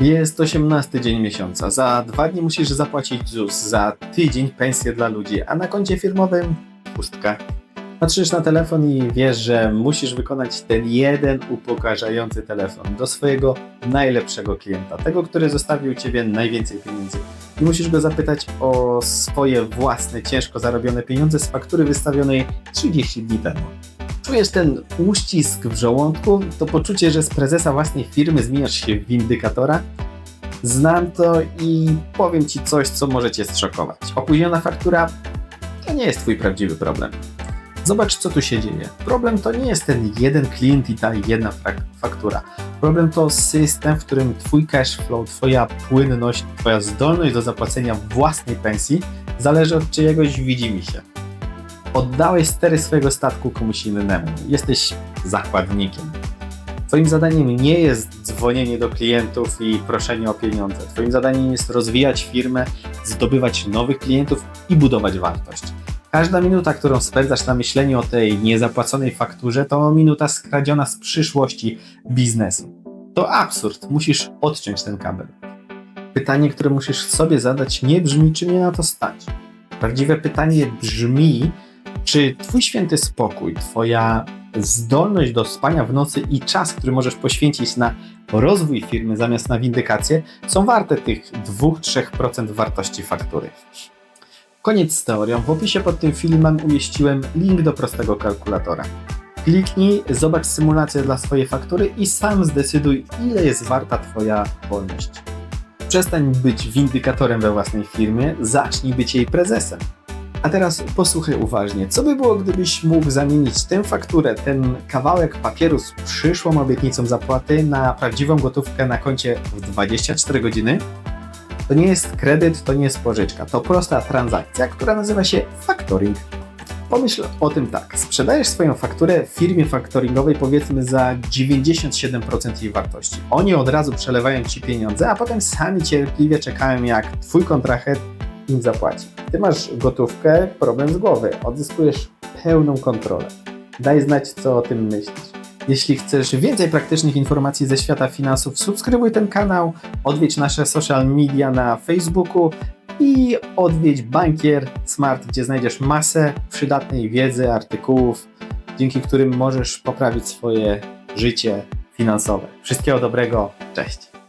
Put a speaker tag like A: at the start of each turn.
A: Jest 18 dzień miesiąca. Za dwa dni musisz zapłacić ZUS, za tydzień pensję dla ludzi, a na koncie firmowym pustka. Patrzysz na telefon i wiesz, że musisz wykonać ten jeden upokarzający telefon do swojego najlepszego klienta, tego, który zostawił ciebie najwięcej pieniędzy. I musisz go zapytać o swoje własne, ciężko zarobione pieniądze z faktury wystawionej 30 dni temu. Czujesz ten uścisk w żołądku, to poczucie, że z prezesa własnej firmy zmieniasz się w windykatora? Znam to i powiem Ci coś, co może Cię zszokować. Opóźniona faktura to nie jest Twój prawdziwy problem. Zobacz, co tu się dzieje. Problem to nie jest ten jeden klient i ta jedna faktura. Problem to system, w którym Twój cash flow, Twoja płynność, Twoja zdolność do zapłacenia własnej pensji zależy od czyjegoś widzimisię. Oddałeś stery swojego statku komuś innemu. Jesteś zakładnikiem. Twoim zadaniem nie jest dzwonienie do klientów i proszenie o pieniądze. Twoim zadaniem jest rozwijać firmę, zdobywać nowych klientów i budować wartość. Każda minuta, którą spędzasz na myśleniu o tej niezapłaconej fakturze, to minuta skradziona z przyszłości biznesu. To absurd, musisz odciąć ten kabel. Pytanie, które musisz sobie zadać, nie brzmi, czy mnie na to stać. Prawdziwe pytanie brzmi, czy Twój święty spokój, Twoja zdolność do spania w nocy i czas, który możesz poświęcić na rozwój firmy zamiast na windykację, są warte tych 2-3% wartości faktury. Koniec z teorią. W opisie pod tym filmem umieściłem link do prostego kalkulatora. Kliknij, zobacz symulację dla swojej faktury i sam zdecyduj, ile jest warta Twoja wolność. Przestań być windykatorem we własnej firmie, zacznij być jej prezesem. A teraz posłuchaj uważnie, co by było, gdybyś mógł zamienić tę fakturę, ten kawałek papieru z przyszłą obietnicą zapłaty na prawdziwą gotówkę na koncie w 24 godziny? To nie jest kredyt, to nie jest pożyczka, to prosta transakcja, która nazywa się factoring. Pomyśl o tym tak, sprzedajesz swoją fakturę firmie faktoringowej powiedzmy za 97% jej wartości. Oni od razu przelewają Ci pieniądze, a potem sami cierpliwie czekają jak Twój kontrahent im zapłaci. Ty masz gotówkę, problem z głowy, odzyskujesz pełną kontrolę. Daj znać, co o tym myślisz. Jeśli chcesz więcej praktycznych informacji ze świata finansów, subskrybuj ten kanał, odwiedź nasze social media na Facebooku i odwiedź Bankier Smart, gdzie znajdziesz masę przydatnej wiedzy, artykułów, dzięki którym możesz poprawić swoje życie finansowe. Wszystkiego dobrego, cześć!